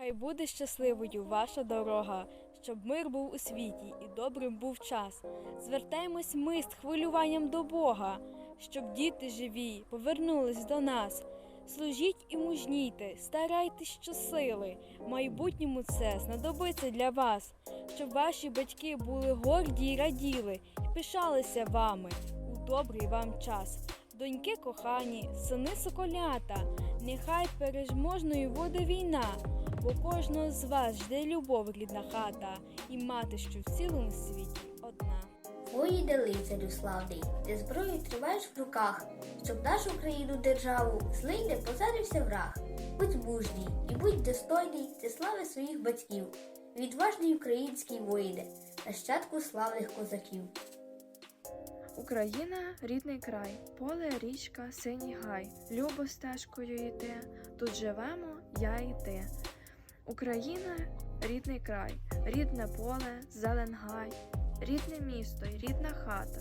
Хай буде щасливою ваша дорога, щоб мир був у світі і добрим був час. Звертаємось ми з хвилюванням до Бога, щоб діти живі повернулись до нас. Служіть і мужнійте, старайтесь щосили. В майбутньому це знадобиться для вас, щоб ваші батьки були горді й раділи, і пишалися вами у добрий вам час. Доньки кохані, сини соколята, нехай переможною буде війна, бо кожного з вас жде любов рідна хата, і мати, що в цілому світі одна. Воїде лицарю славний, ти зброю тримаєш в руках, щоб нашу країну державу злий не позарився враг. Будь мужній і будь достойний ти слави своїх батьків, відважний український воїне, нащадку славних козаків. Україна рідний край, поле, річка, синій гай. Любо стежкою йти, тут живемо, я і ти. Україна рідний край, рідне поле, зелен гай, рідне місто й рідна хата,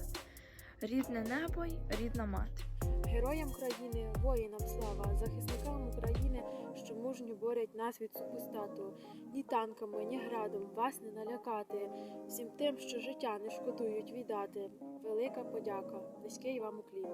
рідне небо й рідна мати. Героям країни, воїнам слава, захисникам України, що мужньо борять нас від супостату. Ні танками, ні градом вас не налякати. Всім тим, що життя не шкодують віддати. Велика подяка, низький вам уклін.